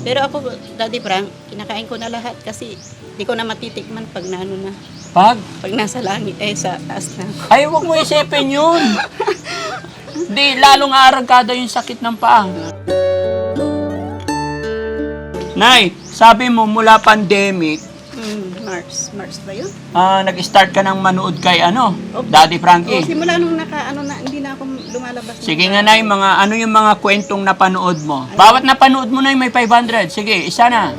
Pero ako, Daddy Frank, kinakain ko na lahat kasi di ko na matitikman pag naano na. Pag? Pag nasa langit, eh sa taas na ako. Ay, huwag mo isipin yun. Di, lalong aarangkada yung sakit ng paa. Nay, sabi mo mula pandemic, Hmm, Mars. Mars ba yun? ah, nag-start ka ng manood kay ano, Opo. Daddy O, Frankie. simula nung naka, ano na, hindi na ako lumalabas. Sige nga, Nay, mga, ano yung mga kwentong napanood mo? Bawat napanood mo, Nay, may 500. Sige, isa na.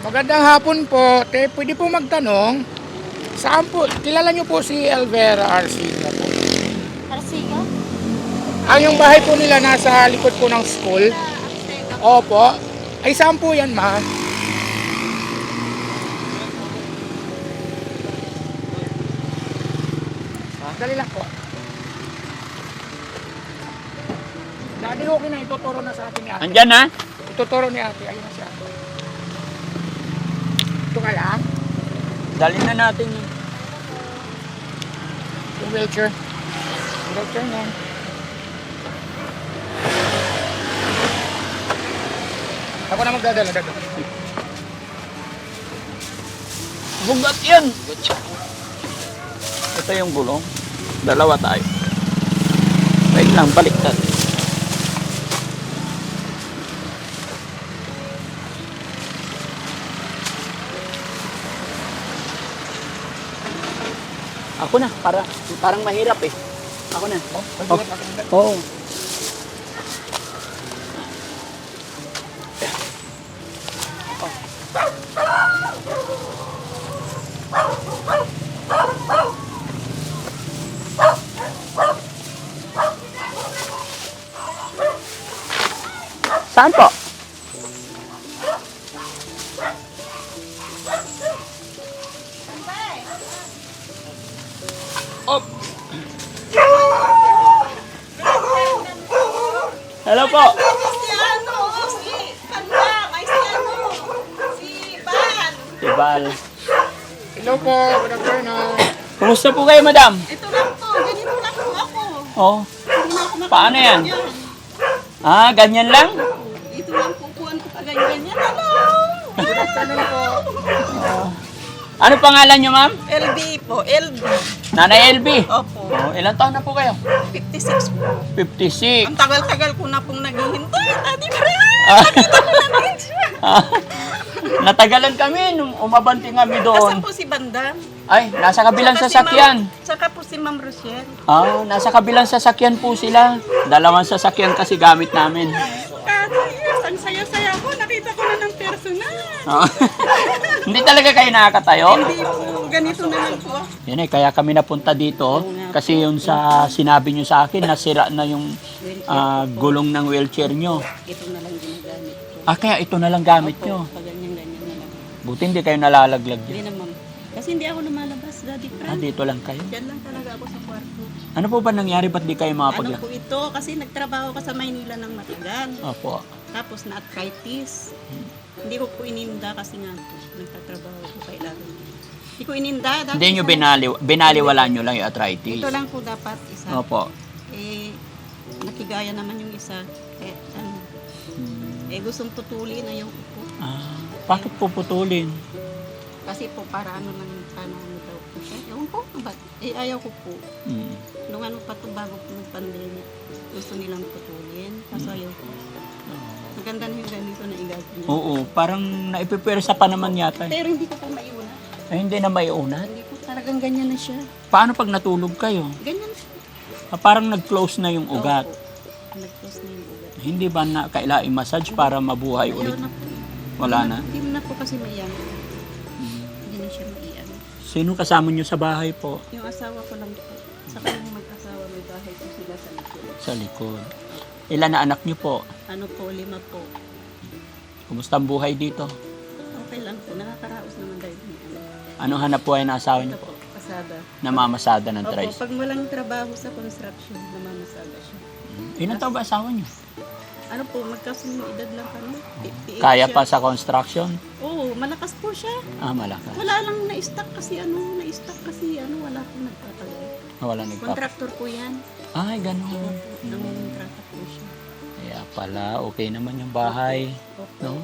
Magandang hapon po. Te, pwede po magtanong, saan po, kilala niyo po si Elvera Arcina po? Arsiga? Ang yung bahay po nila nasa likod po ng school. Opo. Ay, saan po yan, ma? Dali lang po. Daddy, okay na. Ituturo na sa atin ni ate. Andyan na? Ituturo ni ate. Ayun na si ate. Ito ka lang. Dali na natin. yun. Yung wheelchair. Yung wheelchair na. Ako na magdadala, dadala. Bugat yan. Ito yung gulong. Dalawa tayo. Wait lang, baliktad. Ako na, para, parang mahirap eh. Ako na. Oh, Oo. Saan po? Op. Hello po. Si. Tibal. Hello po, good afternoon. Kumusta po kayo, madam? Ito lang to, ganito lang po ako. Oh. Paano yan? Ah, ganyan lang? Ito lang po, kuhan ko pa ganyan. Hello! Po. Ano pangalan nyo, ma'am? LB po, LB. Nanay LB. Opo, Oh, ilang taon na po kayo? 56 po. 56. Ang tagal-tagal ko na pong naghihintay. Adi ba rin? Ah. Nakita ko na din siya. Ah, Natagalan kami nung umabanti kami doon. po si Bandam? Ay, nasa kabilang Saka si sasakyan. Ma'am- Saka po si Ma'am Rochelle. Ah, nasa kabilang sasakyan po sila. Dalawang sasakyan kasi gamit namin. Kasi, ang saya-saya ko. Nakita ko na. Hindi talaga kayo nakakatayo? Hindi po, ganito na lang po. Yan eh, kaya kami napunta dito kasi yung sa sinabi nyo sa akin, nasira na yung ah, gulong ng wheelchair nyo. Ito na lang ginagamit ko. Ah, kaya ito na lang gamit nyo. Pag ganyan-ganyan na lang. Buti hindi kayo nalalaglag Hindi dyan. naman. Kasi hindi ako lumalabas, Daddy Ah, dito lang kayo. Diyan lang talaga ako sa kwarto. Ano po ba nangyari? Ba't di kayo Ano makapagla? po ito? Kasi nagtrabaho ka sa Maynila ng matagal. Opo. Tapos na-arthritis. Hindi ko po ininda kasi nga po, nagtatrabaho ko kailangan. Hindi ko ininda. Dati Hindi nyo sa- binali, binaliwala nyo lang yung arthritis. Ito lang po dapat isa. Opo. Eh, nakigaya naman yung isa. Eh, ano, eh gustong putulin, ayaw ko po. Ah, bakit puputulin? Kasi po para ano lang, paano ano daw po siya. Ewan ko, ba't? Eh, ayaw ko po. Mm. Nung ano pa to bago po mag-pandemic, gusto nilang putulin. Kaso ayaw ko. Maganda na yung ganito na igagawin. Oo, parang naipipwersa pa naman yata. eh. Pero hindi ko po maiuna. Ay, hindi na may unat. Hindi ko talagang ganyan na siya. Paano pag natulog kayo? Ganyan siya. Ah, parang nag-close na yung ugat. Opo. Nag-close na yung ugat. Hindi ba na kailangan i-massage para mabuhay Ayaw ulit? na po. Wala na. Hindi na po kasi maiyan. Hindi na siya maiyan. Sino kasama nyo sa bahay po? Yung asawa ko lang po. Sa kanyang mag-asawa, may bahay po sila sa likod. Sa likod. Ilan na anak nyo po? Ano po, lima po. Kumusta ang buhay dito? Okay lang po. Nakakaraos naman dahil may ano. Anong hanap buhay ng asawa Ito nyo po? kasada. Namamasada ng Opo, tricycle. pag walang trabaho sa construction, namamasada siya. Ilan taon ba asawa nyo? Ano po, magkasunod edad lang kami. 58 Kaya siya. pa sa construction? Oo, malakas po siya. Ah, malakas. Wala lang na-stock kasi ano, na-stock kasi ano, wala po nagtatagal. Ah, Wala nagpap. Contractor po yan. Ay, ganun. Ng pala. Okay naman yung bahay. Opo. No?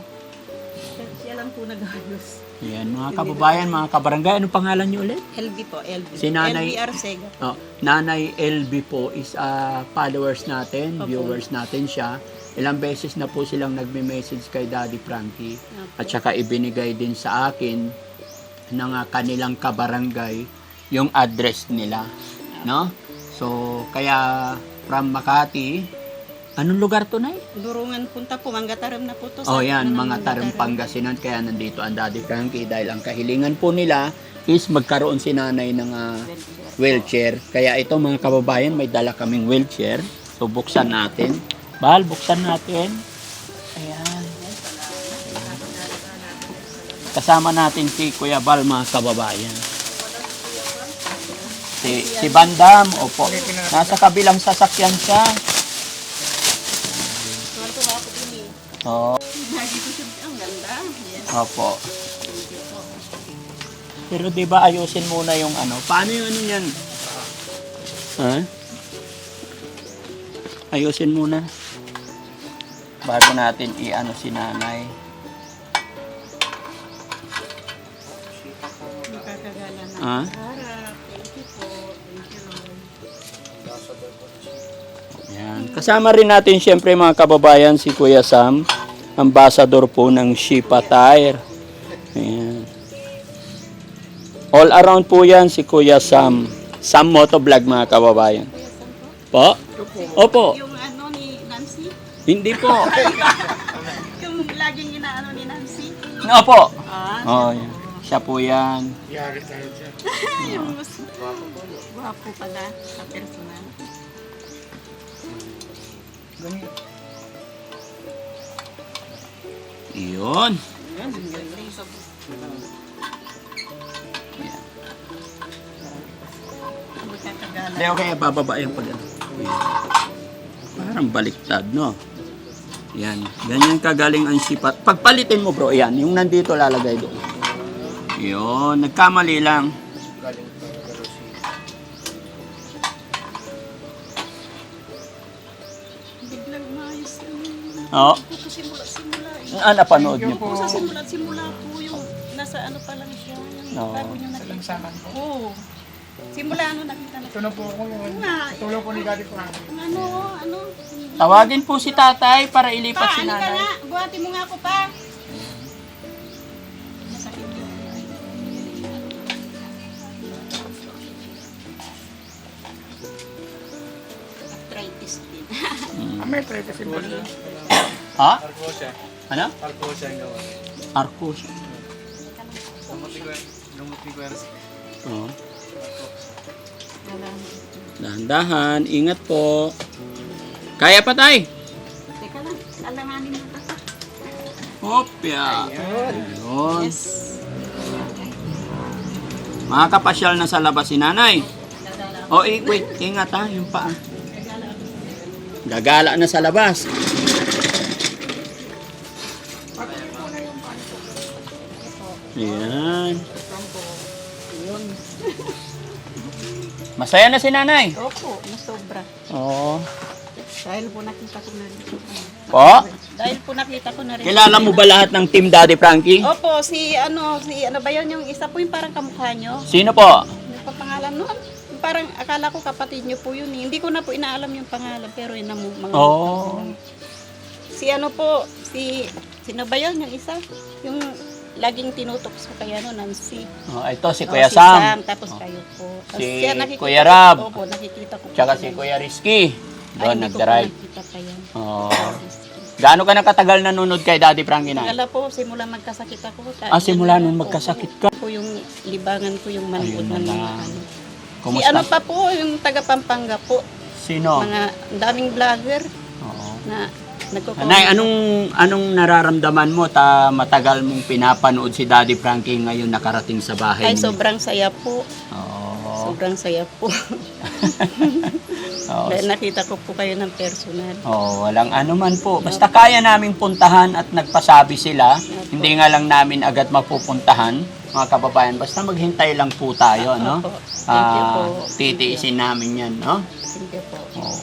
Siya lang po nag-ayos. Yan, mga kababayan, mga kabarangay. Anong pangalan niyo ulit? LB po, LB. Si Nanay- LB Arcega. Oh, Nanay LB po is ah, followers natin, Opo. viewers natin siya. Ilang beses na po silang nagme-message kay Daddy Frankie Opo. at saka ibinigay din sa akin ng ah, kanilang kabarangay yung address nila, no? So, kaya from Makati, anong lugar to, Nay? Durungan punta po, Manggataram na po to. Oh, yan, mga tarim Manggataram. Pangasinan. Kaya nandito ang Daddy Frankie dahil ang kahilingan po nila is magkaroon si nanay ng ah, wheelchair. Kaya ito mga kababayan, may dala kaming wheelchair. So, buksan natin. Bahal, buksan natin. Ayan. Kasama natin si Kuya Bal, mga kababayan. Si, si Bandam, opo. Nasa kabilang sasakyan siya. Oo. Lagi ko siya, ang ganda. Yes. Opo. Pero 'di ba ayusin muna yung ano? Paano yung ano niyan? Ha? Ayusin muna. Bago natin i-ano si nanay. Nakakagala na. Ah? Harap. Thank you po. Thank you, Lord. Yan. Kasama rin natin siyempre mga kababayan si Kuya Sam, ambassador po ng Shipa Tire. Ayan. All around po yan si Kuya Sam. Sam Motovlog mga kababayan. Po? po? Opo. Yung ano ni Nancy? Hindi po. Yung laging inaano ni Nancy? Opo. Ah, Oh, yan. Siya po yan. Yari tayo dyan. yung mas gwapo pala sa personal. Iyon. Hindi, okay. Bababa yung pag. Parang baliktad, no? Yan. Ganyan kagaling ang sipat. Pagpalitin mo, bro. Yan. Yung nandito lalagay doon. Yun. Nagkamali lang. Oo. Eh. Ah, napanood niyo po. Sa simula-simula po yung nasa ano pa lang siya. Yung Oo. bago niyo Sa nakita. lansangan po. Oo. Simula ano nakita na. Ito na po ako yun. Nga. Tulong po ni Daddy Frank. Ang Ano, ano. Tawagin po si tatay para ilipat Pa, si ano ka nanay. nga? Buhati mo nga ako pa. Masakit yun. Arthritis din. Ah, may try kasi po. Ha? Arcosia. Ano? Arcosia ang gawa. Arcos. Lumot ni Kuya. Lumot ni Kuya. Oo. Wala. Dahan-dahan. Ingat po. Kaya pa tay? Teka lang, alanganin mo ka. Hopya. Ayun. Yes. Mga kapasyal na sa labas si nanay. O, eh, wait. Ingat ha, yung paa. Gagala na sa labas. Ayan. Yun. Masaya na si nanay. Opo, nasobra. Oo. Dahil po nakita ko na rin. Po? Dahil po nakita ko na rin. Kilala mo ba lahat ng team Daddy Frankie? Opo, si ano, si ano ba yun, yung isa po yung parang kamukha nyo. Sino po? Ano pa pangalan nun? Parang akala ko kapatid nyo po yun. eh. Hindi ko na po inaalam yung pangalan, pero yun ang mga... Oo. Si ano po, si... Sino ba yun, yung isa? Yung laging tinutok sa kaya no, Nancy. Oh, ito si Oh, Kuya si Sam. Tapos kayo po. Tapos Si siya, nakikita Kuya ko- Rab. Opo, nakikita ko. Tsaka si Kuya Rizky. Doon ko nag-drive. Oo. Gaano ka na katagal nanonood kay Daddy Frankie na? Wala po, simula magkasakit ako. Ah, simula nung magkasakit ka? Po yung libangan ko, yung manipod ng na mga ano. Si Kumusta? ano pa po, yung taga Pampanga po. Sino? Mga daming vlogger Oo. na nagko Nay, anong anong nararamdaman mo ta matagal mong pinapanood si Daddy Frankie ngayon nakarating sa bahay Ay, niyo? sobrang saya po. Oo. Sobrang saya po. Oo. Dahil nakita ko po kayo ng personal. Oh, walang ano man po. Basta kaya naming puntahan at nagpasabi sila, hindi nga lang namin agad mapupuntahan, mga kababayan. Basta maghintay lang po tayo, no? Opo. Thank you po. Ah, titiisin namin yan, no? Thank you po. Oh.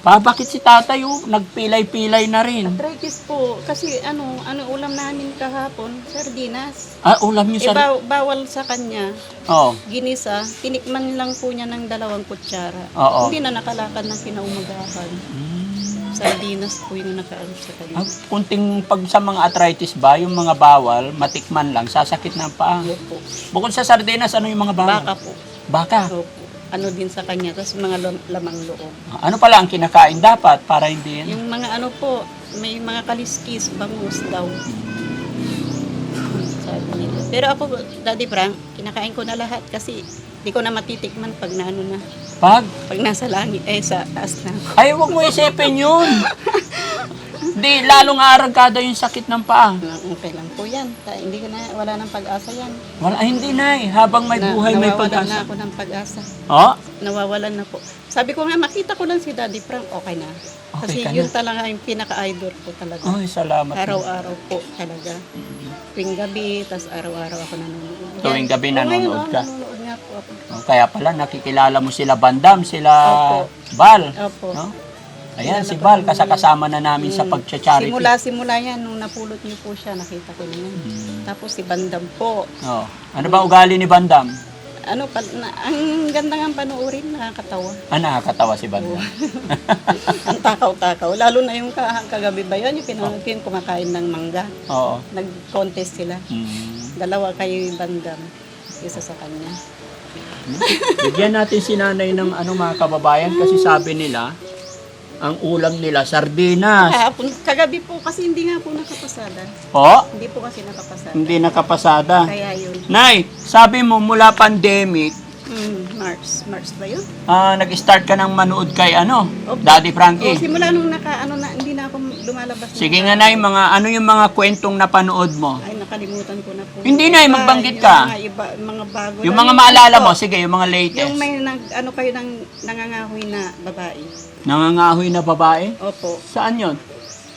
Pa, bakit si tatay oh, nagpilay-pilay na rin? Arthritis po. Kasi ano, ano ulam namin kahapon? Sardinas. Ah, ulam niyo Eh, sa... baw- bawal sa kanya. Oh, Ginisa. Tinikman lang po niya ng dalawang kutsara. Oo. Hindi na nakalakad ng kinaumagahan. Sardinas po yung nakaano sa ah, kanya. kunting pag sa mga arthritis ba, yung mga bawal, matikman lang, sasakit na ang paa. Opo. Bukod sa sardinas, ano yung mga bawal? Baka po. Baka. Opo. Ano din sa kanya. Tapos mga lam- lamang loob. Ano pala ang kinakain dapat para hindi? Yung mga ano po, may mga kaliskis, bangus daw. Sabi nila. Pero ako, Daddy Frank, kinakain ko na lahat kasi di ko na matitikman pag naano na. Pag? Pag nasa langit, eh sa taas na. Ay, wag mo isipin yun. Di, lalong aragkada yung sakit ng paa. Ah, Okay lang po yan. Ta- hindi ka na, wala nang pag-asa yan. Wala, ay, hindi na eh. Habang may Na- buhay, may nawawalan na pag-asa. ako ng pag-asa. Oh, Nawawalan na po. Sabi ko nga, makita ko lang si Daddy Frank, okay na. Okay Kasi ka yun na. talaga yung pinaka-idol ko talaga. ay, salamat. Araw-araw po talaga. Tuwing gabi, tas araw-araw ako nanonood. Tuwing gabi Oo, nanonood ngayon, oh, ka? Nanonood nga po ako. Oh, Kaya pala, nakikilala mo sila Bandam, sila Opo. Bal. Opo. No? Ayan, si ko Bal, naman kasakasama na namin sa Mm. pagcha-charity. Simula, simula yan, nung napulot niyo po siya, nakita ko na yan. Mm. Tapos si Bandam po. Oh. Ano ba ugali ni Bandam? Ano pa, na, ang ganda nga panoorin, nakakatawa. Ah, nakakatawa si Bandam. ang takaw-takaw. Lalo na yung ka- kagabi ba yan, yung pinanood ko yung kumakain ng mangga. Oo. Nag-contest sila. Mm. Dalawa kayo yung Bandam. Isa sa kanya. Bigyan natin si nanay ng ano mga kababayan kasi sabi nila, ang ulam nila, sardinas. Kahapon, kagabi po kasi hindi nga po nakapasada. Oh, Hindi po kasi nakapasada. hindi nakapasada. Kaya yun. Nay, sabi mo mula pandemic, Mm, Mars. Mars ba yun? ah, nag-start ka ng manood kay ano, Opo. Daddy O, Frankie. simula nung naka, ano na, hindi na ako lumalabas. Sige ng- nga Nay, mga, ano yung mga kwentong napanood mo? Ay, nakalimutan ko na po. Hindi na, Iba, magbanggit yung ka. Mga, iba, mga bago. Yung lang. mga maalala mo, sige, yung mga latest. Yung may nag, ano kayo ng nangangahoy na babae. Nangangahoy na babae? Opo. Saan yon?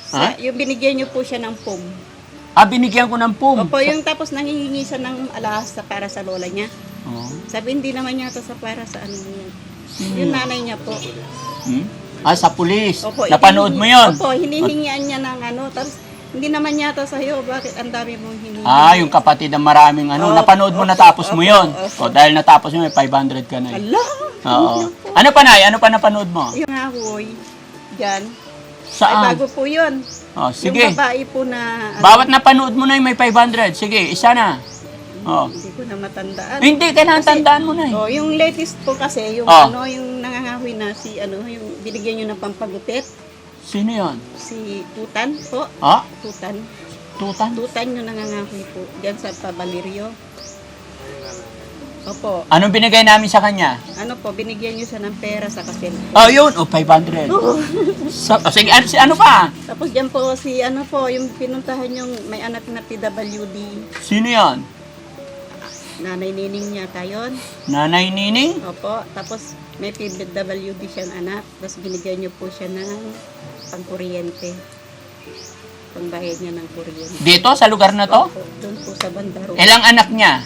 Sa, Yung binigyan niyo po siya ng pum. Ah, binigyan ko ng pum. Opo, yung tapos nangihingi siya ng alahas sa para sa lola niya. Oh. Sabi, hindi naman yata sa para sa ano niya. Sino Yung yun? nanay niya po. Hmm? Ah, sa pulis. Opo, Napanood mo yon? Opo, hinihingian niya ng ano. Tapos, hindi naman yata sa'yo. Bakit ang dami mong hinihingi? Ah, yung kapatid ng maraming ano. Opo, napanood mo, opo, natapos mo opo, yon. O, opo. dahil natapos mo, may 500 ka na. eh. Ala! Oo. Ano pa na? Ano pa napanood mo? Yung ahoy. Diyan. Ay, Saan? bago po yun. Oh, sige. Yung babae po na... ano, Bawat napanood mo na yung may 500. Sige, isa na. Oh. Hindi ko na matandaan. Hindi, kailangan tandaan mo na eh. Oh, yung latest po kasi, yung Oh. ano, yung nangangahoy na si, ano, yung binigyan nyo ng pampagupit, Sino yon? si Tutan po. Ah, Tutan. tutan? Tutan yung nangangahoy po. Diyan sa Pabalirio. Opo. Anong binigay namin sa kanya? Ano po, binigyan nyo siya ng pera sa kasil. Oh, yun. Oh, 500. Sa, oh, sige, ano, si- ano pa? Tapos diyan po si ano po, yung pinuntahan yung may anak na PWD, Sino yon? Nanay nining niya tayon. Nanay Nining? Opo, tapos may PWD siyang anak, tapos binigyan niyo po siya ng pangkuryente. Pangbayad niya ng kuryente. Dito, sa lugar na to? Opo, doon po sa Bandaro. Ilang anak niya?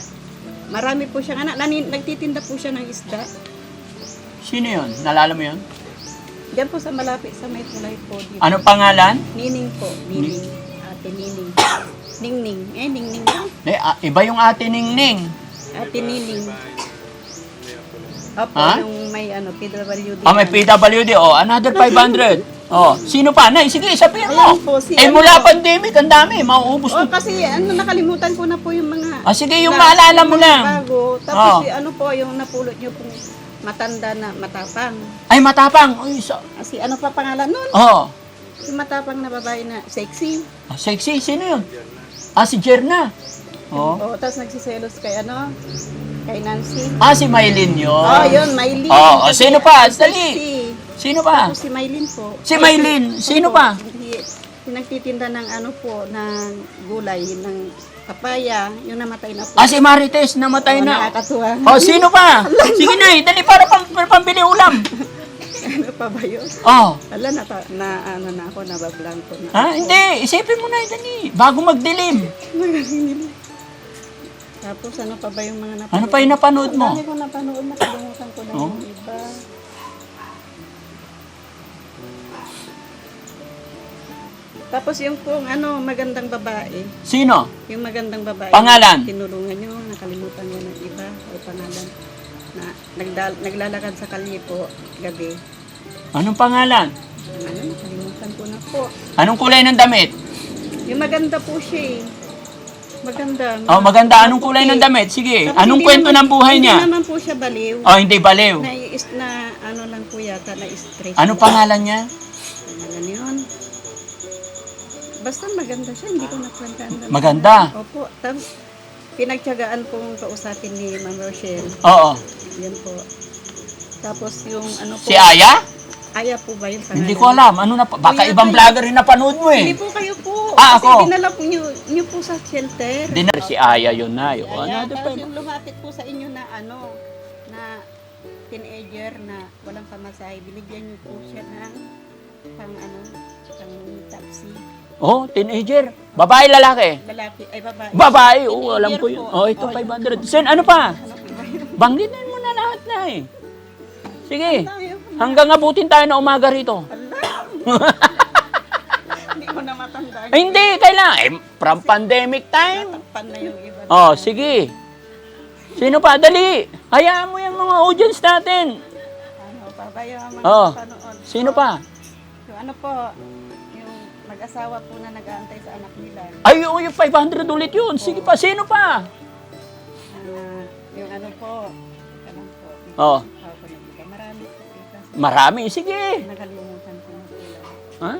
Marami po siyang anak. Nani, nagtitinda po siya ng isda. Sino yon? Nalala mo yon? Diyan po sa malapit sa may tulay po. Dito. Ano pangalan? Nining po. Nining. Ate Nining. Ningning. Eh, Ningning lang. Eh, ah, iba yung ate Ningning. Ate Nining. Opo, Ha? yung may ano, PWD. Oh, may PWD. Oh, another 500. Oh, sino pa? Nay, sige, sabihin mo. Ayan po, si eh, ano mula pandemic, ang dami. Mauubos Oh, na. kasi ano, nakalimutan ko na po yung mga... Ah, sige, yung na- maalala mo mga lang. Bago. Tapos Oh. si ano po, yung napulot nyo pong matanda na matapang. Ay, matapang. Uy, sa... Ah, Si ano pa pangalan nun? Oh, Yung matapang na babae na sexy. ah, sexy. Sino yun? Ah, si Jerna. Oh. Oh, tapos nagsiselos kay ano? Kay Nancy. Ah, si Maylin yun. Oh, yun, Maylin. Oh, oh, Kasi sino pa? Dali. Sino pa? Tapos si Maylin po. Si Maylin. Sino Opo, pa? Hindi, yung nagtitinda ng ano po, ng gulay, ng papaya, yung namatay na po. Ah, si Marites, namatay Oh, na. Nakakatuwa. Oh, sino pa? Sige na, dali para pang, para pambili ulam. ano pa ba yun? Oh. Ala, na, na ano na ako, nabablanko na. Ah, hindi. Isipin mo na, dali. Bago magdilim. Tapos ano pa ba yung mga napanood? Ano pa yung napanood mo? Dami ko napanood, nakalimutan ko na Oh. yung iba. Tapos yung kung ano, magandang babae. Sino? Yung magandang babae. Pangalan? Tinulungan nyo, nakalimutan nyo ng iba o pangalan. Na nagdal, naglalakad sa kalye po, gabi. Anong pangalan? Ano, nakalimutan ko na po. Anong kulay ng damit? Yung maganda po siya eh. Maganda. Oh, maganda. Anong kulay ng damit? Sige. Tapos Anong hindi kwento naman- ng buhay niya? Hindi naman po siya baliw. Oh, hindi baliw. Na, na ano lang po yata, na stress. Anong pangalan niya? Pangalan yun. Basta maganda siya, hindi ko nakwentahan. Maganda. Opo. Tapos, pinagtyagaan pong kausapin ni Ma'am Rochelle. Oo. Yan po. Tapos yung ano po. Si Aya? Aya po ba yung pangalan? Hindi ko alam. Ano na Baka Kuya, ibang kayo. vlogger yung napanood mo Hindi eh. po kayo po. Ah, Kasi ako. dinala po nyo, nyo po sa shelter. Dinar si Aya yun na. Yun. Aya, Ano, tapos yung lumapit po sa inyo na ano, na teenager na walang pamasahe, binigyan niyo po siya ng pang ano, pang taxi. Oh, teenager. Babae, lalaki. Lalaki, ay babae. Babae, oo, alam ko yun. po. Oh, ito Oh, 500. Sen, ano pa? Ano ba? Banggitin mo na lahat na eh. Sige. Tayo. Hanggang abutin tayo na umaga rito. Hindi ko na matanda. Ay, hindi, kailangan. Eh, from pandemic time. Natakpan na yung iba. Oh, sige. Sino pa? Dali. Hayaan mo yung mga audience natin. Ano, pabayaan mga Oh. panood. Sino pa? Yung ano po, yung mag-asawa po na nag-aantay sa anak nila. Ay, oo, yung 500 ulit yun. Sige pa, sino pa? Ah, yung ano po, lang po. Oh. Marami. Sige. Nakalimutan ko na sila. Ha?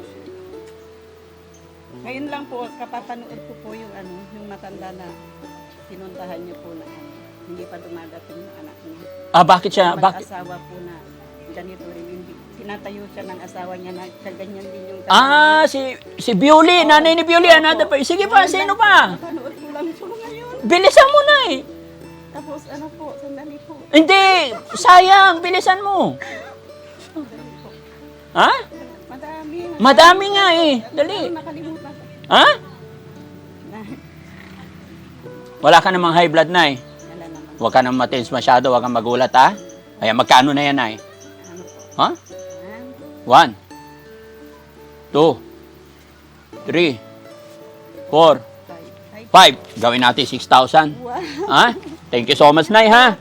Ngayon lang po, kapapanood ko po yung ano, yung matanda na pinuntahan niyo po na ano, hindi pa dumadating yung anak niya. Ah, bakit siya? Bakit? Mag-asawa po na ganito rin. Hindi, tinatayo siya ng asawa niya na kaganyan din yung Ah, si si Bioli, nanay ni Bioli, another pa. Sige pa, sino pa? Napanood ko lang po ngayon. Bilisan mo na eh. Tapos ano po, sandali po. Hindi, sayang, bilisan mo. Ha? Madami. Madami nga eh. Dali. Nakalimutan. Ha? Wala ka namang high blood na eh. wala naman. Huwag ka nang matins masyado, huwag kang magulat ha. Kaya magkano na yan ay? Po? Ha? One, two, three, four, five. Gawin natin 6,000. Wow. Ha? Thank you so much, Nay, ha?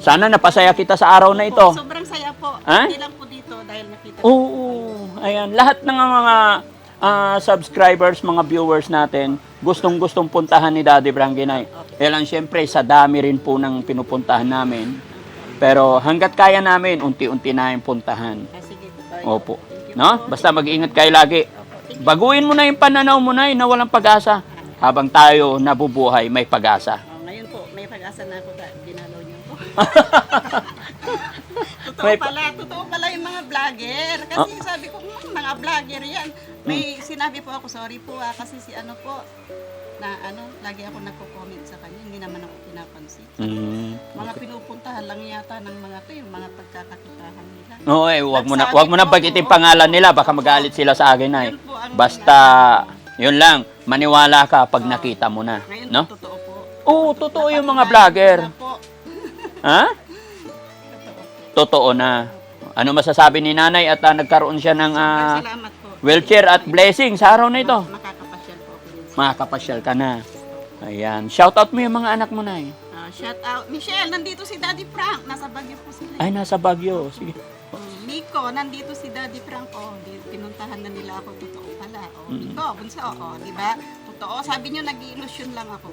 Sana napasaya kita sa araw na ito. Sobrang saya po. Ha? Hindi lang Oo, ayan. Lahat ng mga ah, subscribers, mga viewers natin, gustong-gustong puntahan ni Daddy Branginay. Kaya lang, syempre, sa dami rin po ng pinupuntahan namin. Pero hanggat kaya namin, unti-unti na yung puntahan. Ah, sige po. Bye. Opo. No? Basta mag-ingat kayo lagi. Baguhin mo na yung pananaw mo na na walang pag-asa. Habang tayo nabubuhay, may pag-asa. Oh, ngayon po, may pag-asa na ako dahil dinalaw niyo po. totoo May pa- pala, totoo pala yung mga vlogger. Kasi sabi ko, "Hmm, mga vlogger yan. May sinabi po ako, sorry po ah, kasi si ano po, na ano, lagi ako nagko-comment sa kanya, hindi naman ako pinapansin. Mm. Mga pinupuntahan lang yata ng mga to, yung mga pagkakakitahan nila. Oo, eh, wag mo na, wag mo na bagitin pangalan nila, baka magalit sila sa akin po ang- Basta, yun lang, maniwala ka pag nakita mo na, Ngayon no? totoo po. Oo, totoo yung mga vlogger. Na. Ha? Totoo. Na. Ano masasabi ni nanay at ah, nagkaroon siya ng ah, Salamat po. wheelchair at blessing sa araw na ito? Makakapasyal po ako. Makakapasyal ka na. Ayan. Shoutout mo yung mga anak mo na eh. Ah, shout out. Michelle, nandito si Daddy Frank. Nasa Baguio po sila. Ay, nasa Baguio. Sige. Mm, Miko, nandito si Daddy Frank. Oh, di, pinuntahan na nila ako. Totoo pala. Oh, Mm. Miko, bunso. Oh, di ba? Totoo. Sabi niyo, nag-illusion lang ako.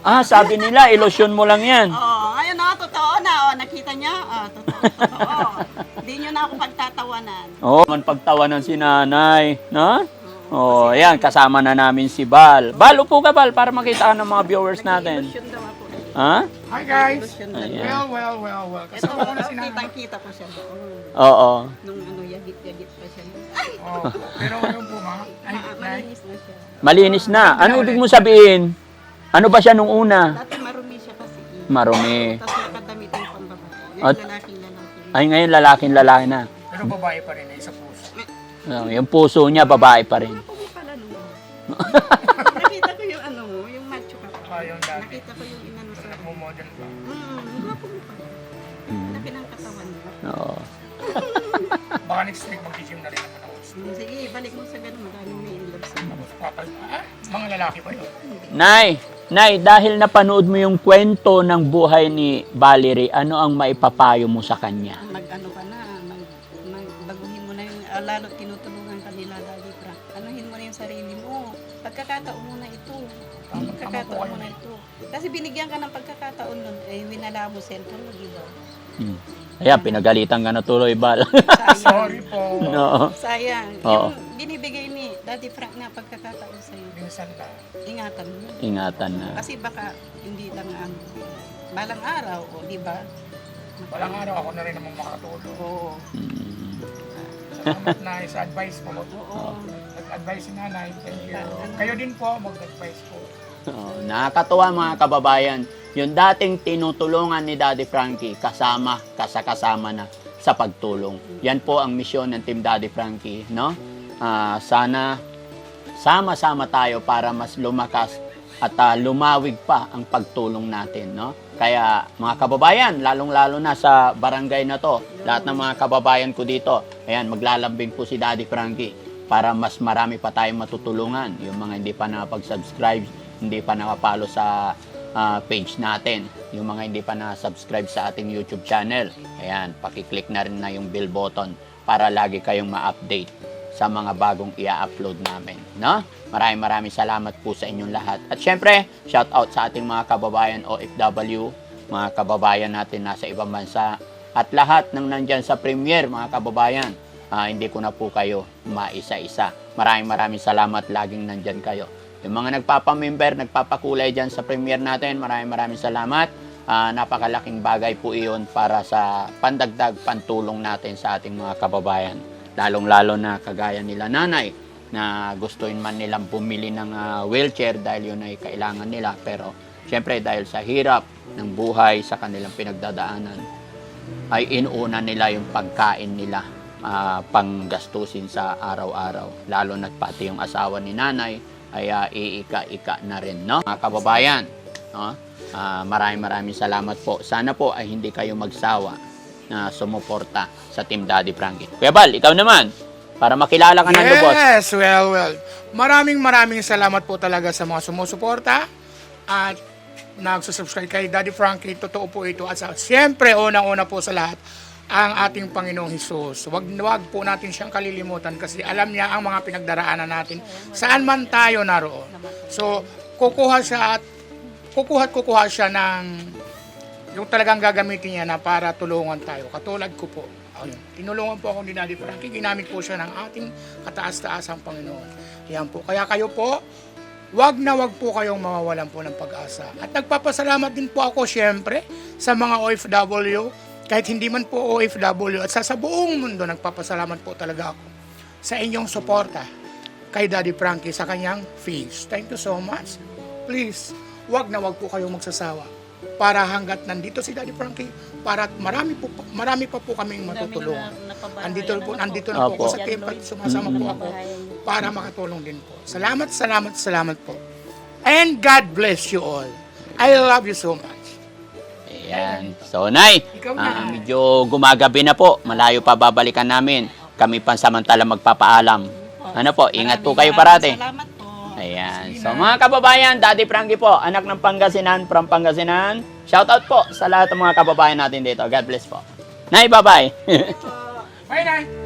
Ah, sabi nila, ilusyon mo lang yan. Oh, ayun oh, totoo na. Oh, nakita niya? Oh, totoo, totoo. Hindi niyo na ako pagtatawanan. Oo, oh, man pagtawanan si nanay. No? Oh, ayan, kasama na namin si Bal. Bal, upo ka, Bal, para makita ka ng mga viewers natin. Nag-illusion daw ako. Ha? Hi guys! Lang. Ayan. Well, well, well, well. Ito, Kasama ko na si Nanay. kitang-kita ko siya doon. Oo. Nung ano, yagit-yagit pa siya. Oh, pero ano po ma? Ay, Nay. Malinis na siya. Malinis na. Ano ibig mo sabihin? Ano ba siya nung una? Dati marumi siya kasi. Marumi. Tapos nakadamit yung pambabae. Ngayon At- lalaking lalaki. Ay, ngayon lalaking lalaki na. Pero babae pa rin eh, sa puso. Oh, yung puso niya, babae pa rin. Ano po pala nung Nakita ko yung ano mo, yung macho ka pa. Ah, yung dati. Nakita ko yung inano sa... Nagmo-model pa. Hmm, gwapo mo pa. Hmm. Laki ng katawan niya. Oo. Baka next week mag-gym na Sige, balik mo sa ganun. Maraming may love sa papal, ah, mga lalaki pa yun. Nay, Nay, dahil napanood mo yung kwento ng buhay ni Valerie, ano ang maipapayo mo sa kanya? Mag-ano ka na, mag, mag, baguhin mo na yung, ah, lalo tinutulungan ka nila lagi, pra. Anuhin mo na yung sarili mo. Pagkakataon mo na ito. Pagkakataon mo na ito. Kasi binigyan ka ng pagkakataon nun, eh, winala mo cellphone mo, di ba? Hmm. Ayan, pinagalitan ka na tuloy, Bal. Sayang. Sorry po. no. Sayang. Oo. Yung binibigay ni Daddy Frank na pagkakataon sa'yo, Minsan lang. ingatan mo. Ingatan na. Kasi baka hindi lang ang balang araw, o di ba? Walang araw ako na rin naman makatulong. Oo. Hmm. Salamat na sa advice po. Oo. Nag-advise si nanay. Thank you. Kayo din po, mag-advise po. Oo, nakakatuwa mga kababayan. Yung dating tinutulungan ni Daddy Frankie, kasama, kasakasama na sa pagtulong. Yan po ang misyon ng Team Daddy Frankie, no? Ah, sana sama-sama tayo para mas lumakas at ah, lumawig pa ang pagtulong natin, no? Kaya mga kababayan, lalong-lalo na sa barangay na to, lahat ng mga kababayan ko dito, ayan, maglalambing po si Daddy Frankie para mas marami pa tayong matutulungan. Yung mga hindi pa nakapag-subscribe, hindi pa nakapalo sa ah, page natin, yung mga hindi pa na-subscribe sa ating YouTube channel. Ayan, pakiclick na rin na yung bell button para lagi kayong ma-update sa mga bagong i-upload namin. No? Maraming maraming salamat po sa inyong lahat. At syempre, shout out sa ating mga kababayan OFW, mga kababayan natin nasa ibang bansa, at lahat ng nandyan sa premiere, mga kababayan. Ah, hindi ko na po kayo maisa-isa. Maraming maraming salamat, laging nandyan kayo. Yung mga nagpapamember, nagpapakulay dyan sa premiere natin, maraming maraming salamat. Ah, napakalaking bagay po iyon para sa pandagdag pantulong natin sa ating mga kababayan. Lalong-lalo na kagaya nila nanay na gustuin man nilang bumili ng ah, wheelchair dahil yun ay kailangan nila. Pero syempre dahil sa hirap ng buhay, sa kanilang pinagdadaanan, ay inuuna nila yung pagkain nila ah, panggastusin sa araw-araw. Lalo na't pati yung asawa ni nanay ay ah, iika-ika na rin, no? Mga kababayan, no? Ah, maraming maraming salamat po. Sana po ay hindi kayo magsawa na sumuporta sa Team Daddy Frankie. Kuya Bal, ikaw naman, para makilala ka ng lubos. Yes, well, well. Maraming maraming salamat po talaga sa mga sumusuporta at nagsusubscribe kay Daddy Frankie. Totoo po ito. At sa, siyempre, unang-una po sa lahat, ang ating Panginoong Hesus. Wag, wag po natin siyang kalilimutan kasi alam niya ang mga pinagdaraanan natin saan man tayo naroon. So, kukuha siya at kukuha at kukuha siya ng yung talagang gagamitin niya na para tulungan tayo. Katulad ko po. Ayun. Tinulungan po ako ni Daddy Frankie. Ginamit po siya ng ating kataas-taasang Panginoon. Yan po. Kaya kayo po, wag na wag po kayong mawawalan po ng pag-asa. At nagpapasalamat din po ako siyempre sa mga OFW. Kahit hindi man po OFW at sa, sa buong mundo, nagpapasalamat po talaga ako sa inyong suporta kay Daddy Frankie sa kanyang fees. Thank you so much. Please, wag na wag po kayong magsasawa para hanggat nandito si Daddy Frankie para at marami po marami pa po kaming matutulungan. Andito po andito na po ako sa team at sumasama po ako para makatulong din po. Salamat, salamat, salamat po. And God bless you all. I love you so much. Ayan. So, Nay, ah, medyo gumagabi na po. Malayo pa babalikan namin. Kami pansamantala magpapaalam. Ano po, ingat po kayo parati. Salamat po. Ayan. So mga kababayan, Daddy Frankie po, anak ng Pangasinan, from Pangasinan. Shoutout po sa lahat ng mga kababayan natin dito. God bless po. Nay, bye-bye. Bye, Nay.